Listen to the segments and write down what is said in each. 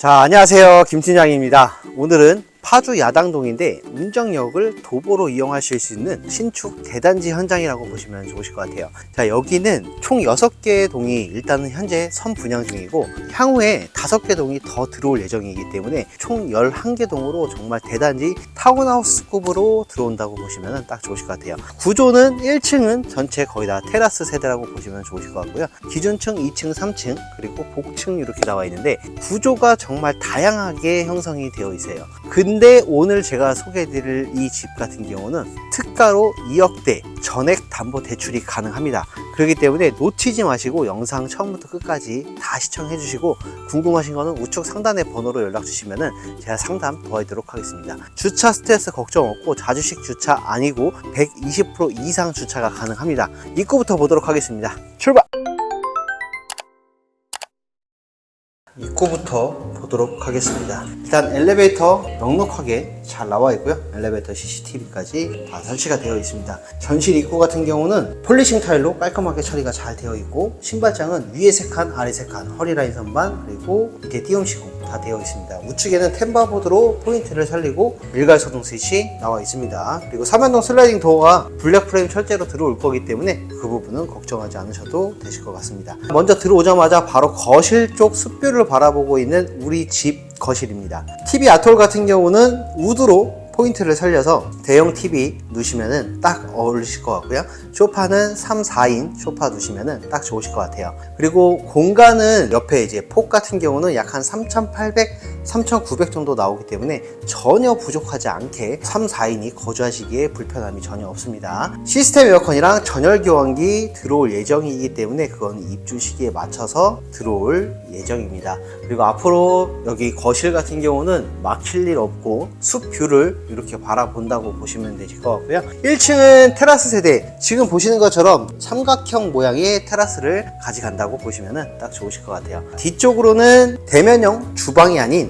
자, 안녕하세요. 김팀장입니다. 오늘은 파주 야당동인데 운정역을 도보로 이용하실 수 있는 신축 대단지 현장이라고 보시면 좋으실 것 같아요. 자, 여기는 총 6개의 동이 일단은 현재 선 분양 중이고 향후에 5개 동이 더 들어올 예정이기 때문에 총 11개 동으로 정말 대단지 타운하우스급으로 들어온다고 보시면 딱 좋으실 것 같아요. 구조는 1층은 전체 거의 다 테라스 세대라고 보시면 좋으실 것 같고요. 기준층 2층, 3층 그리고 복층 이렇게 나와 있는데 구조가 정말 다양하게 형성이 되어 있어요. 근데 오늘 제가 소개해드릴 이 집 같은 경우는 특가로 2억대 전액 담보 대출이 가능합니다. 그렇기 때문에 놓치지 마시고 영상 처음부터 끝까지 다 시청해 주시고 궁금하신 거는 우측 상단의 번호로 연락 주시면은 제가 상담 도와드리도록 하겠습니다. 주차 스트레스 걱정 없고 자주식 주차 아니고 120% 이상 주차가 가능합니다. 입구부터 보도록 하겠습니다. 출발! 입구부터 보도록 하겠습니다. 일단 엘리베이터 넉넉하게 잘 나와 있고요. 엘리베이터 CCTV까지 다 설치가 되어 있습니다. 전실 입구 같은 경우는 폴리싱 타일로 깔끔하게 처리가 잘 되어 있고 신발장은 위에 세 칸, 아래 세 칸, 허리라인 선반 그리고 밑에 띄움 시공 다 되어 있습니다. 우측에는 템바보드로 포인트를 살리고 일괄 소등 스위치 나와 있습니다. 그리고 삼연동 슬라이딩 도어가 블랙 프레임 철제로 들어올 거기 때문에 그 부분은 걱정하지 않으셔도 되실 것 같습니다. 먼저 들어오자마자 바로 거실 쪽 숲뷰를 바라보고 있는 우리 집 거실입니다. TV 아톨 같은 경우는 우드로 포인트를 살려서 대형 TV 두시면은 딱 어울리실 것 같고요. 소파는 3, 4인 소파 두시면은 딱 좋으실 것 같아요. 그리고 공간은 옆에 이제 폭 같은 경우는 약 한 3,800, 3,900 정도 나오기 때문에 전혀 부족하지 않게 3, 4인이 거주하시기에 불편함이 전혀 없습니다. 시스템 에어컨이랑 전열 교환기 들어올 예정이기 때문에 그건 입주 시기에 맞춰서 들어올 예정입니다. 그리고 앞으로 여기 거실 같은 경우는 막힐 일 없고 숲 뷰를 이렇게 바라본다고 보시면 되실 것 같고요. 1층은 테라스 세대. 지금 보시는 것처럼 삼각형 모양의 테라스를 가져간다고 보시면 딱 좋으실 것 같아요. 뒤쪽으로는 대면형 주방이 아닌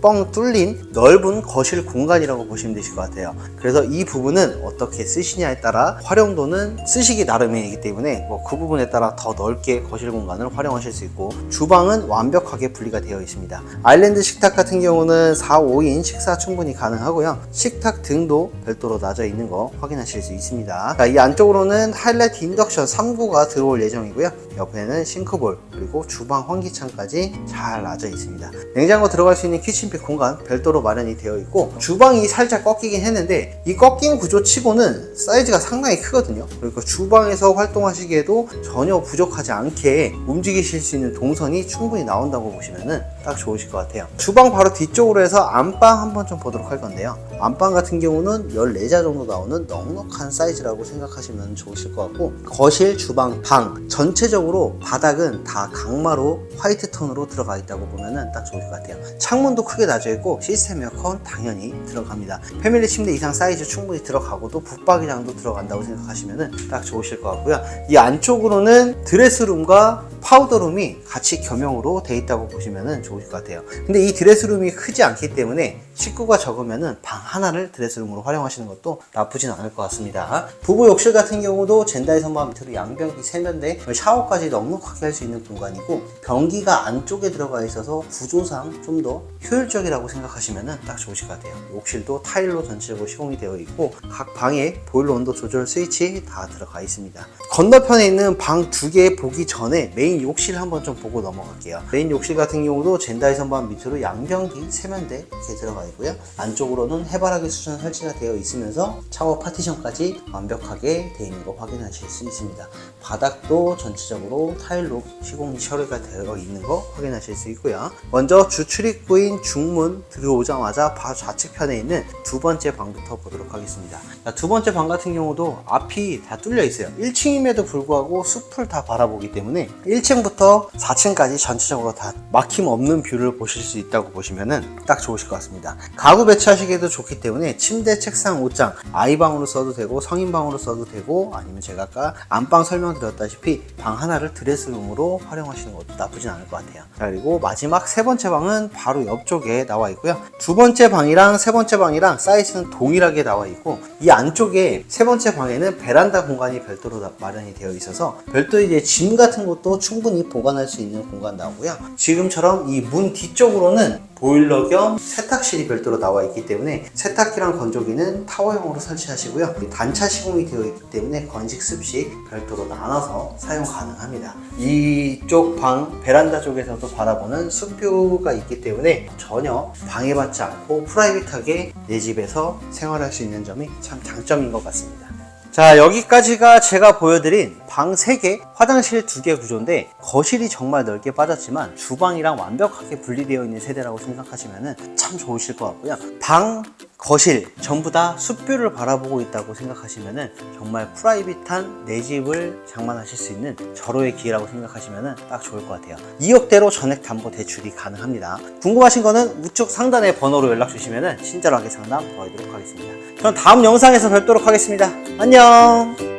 뻥 뚫린 넓은 거실 공간이라고 보시면 되실 것 같아요. 그래서 이 부분은 어떻게 쓰시냐에 따라 활용도는 쓰시기 나름이기 때문에 뭐 그 부분에 따라 더 넓게 거실 공간을 활용하실 수 있고 주방은 완벽하게 분리가 되어 있습니다. 아일랜드 식탁 같은 경우는 4, 5인 식사 충분히 가능하고요. 식탁 등도 별도로 놔져 있는 거 확인하실 수 있습니다. 자, 이 안쪽으로는 하이라이트 인덕션 3구가 들어올 예정이고요. 옆에는 싱크볼 그리고 주방 환기창까지 잘 놔져 있습니다. 냉장고 들어갈 수 있는 키친 픽 공간 별도로 마련이 되어 있고 주방이 살짝 꺾이긴 했는데 이 꺾인 구조 치고는 사이즈가 상당히 크거든요. 그러니까 주방에서 활동하시기에도 전혀 부족하지 않게 움직이실 수 있는 동선이 충분히 나온다고 보시면은 딱 좋으실 것 같아요. 주방 바로 뒤쪽으로 해서 안방 한번 좀 보도록 할 건데요. 안방 같은 경우는 14자 정도 나오는 넉넉한 사이즈라고 생각하시면 좋으실 것 같고 거실, 주방, 방 전체적으로 바닥은 다 강마로 화이트 톤으로 들어가 있다고 보면은 딱 좋을 것 같아요. 창문도 크게 놔져 있고 시스템 에어컨 당연히 들어갑니다. 패밀리 침대 이상 사이즈 충분히 들어가고도 붙박이장도 들어간다고 생각하시면은 딱 좋으실 것 같고요. 이 안쪽으로는 드레스룸과 파우더룸이 같이 겸용으로 돼 있다고 보시면 좋으실 것 같아요. 근데 이 드레스룸이 크지 않기 때문에 식구가 적으면은 방 하나를 드레스룸으로 활용하시는 것도 나쁘진 않을 것 같습니다. 부부 욕실 같은 경우도 젠다이 선반 밑으로 양변기 세면대, 샤워까지 넉넉하게 할 수 있는 공간이고 변기가 안쪽에 들어가 있어서 구조상 좀 더 효율 적이라고 생각하시면은 딱 좋으실 것 같아요. 욕실도 타일로 전체적으로 시공이 되어 있고 각 방에 보일러 온도 조절 스위치 다 들어가 있습니다. 건너편에 있는 방 두 개 보기 전에 메인 욕실 한번 좀 보고 넘어갈게요. 메인 욕실 같은 경우도 젠다이 선반 밑으로 양변기 세면대 이렇게 들어가 있고요. 안쪽으로는 해바라기 수전 설치가 되어 있으면서 샤워 파티션까지 완벽하게 되어 있는 거 확인하실 수 있습니다. 바닥도 전체적으로 타일로 시공 처리가 되어 있는 거 확인하실 수 있고요. 먼저 주출입구인 중문 들어오자마자 바로 좌측편에 있는 두 번째 방부터 보도록 하겠습니다. 자, 두 번째 방 같은 경우도 앞이 다 뚫려 있어요. 1층임에도 불구하고 숲을 다 바라보기 때문에 1층부터 4층까지 전체적으로 다 막힘 없는 뷰를 보실 수 있다고 보시면은 딱 좋으실 것 같습니다. 가구 배치하시기에도 좋기 때문에 침대, 책상, 옷장 아이방으로 써도 되고 성인방으로 써도 되고 아니면 제가 아까 안방 설명드렸다시피 방 하나를 드레스룸으로 활용하시는 것도 나쁘진 않을 것 같아요. 자, 그리고 마지막 세 번째 방은 바로 옆쪽에 나와 있고요. 두 번째 방이랑 세 번째 방이랑 사이즈는 동일하게 나와 있고 이 안쪽에 세 번째 방에는 베란다 공간이 별도로 다- 마련이 되어 있어서 별도 이제 짐 같은 것도 충분히 보관할 수 있는 공간 나오고요. 지금처럼 이 문 뒤쪽으로는 보일러 겸 세탁실이 별도로 나와 있기 때문에 세탁기랑 건조기는 타워형으로 설치하시고요. 단차 시공이 되어 있기 때문에 건식 습식 별도로 나눠서 사용 가능합니다. 이쪽 방 베란다 쪽에서도 바라보는 숲뷰가 있기 때문에 전혀 방해받지 않고 프라이빗하게 내 집에서 생활할 수 있는 점이 참 장점인 것 같습니다. 자 여기까지가 제가 보여드린 방 3개, 화장실 2개 구조인데 거실이 정말 넓게 빠졌지만 주방이랑 완벽하게 분리되어 있는 세대라고 생각하시면 참 좋으실 것 같고요. 방, 거실 전부 다 숲뷰를 바라보고 있다고 생각하시면 정말 프라이빗한 내 집을 장만하실 수 있는 절호의 기회라고 생각하시면 딱 좋을 것 같아요. 2억대로 전액 담보 대출이 가능합니다. 궁금하신 거는 우측 상단의 번호로 연락 주시면 친절하게 상담 도와드리도록 하겠습니다. 전 다음 영상에서 뵙도록 하겠습니다. 안녕!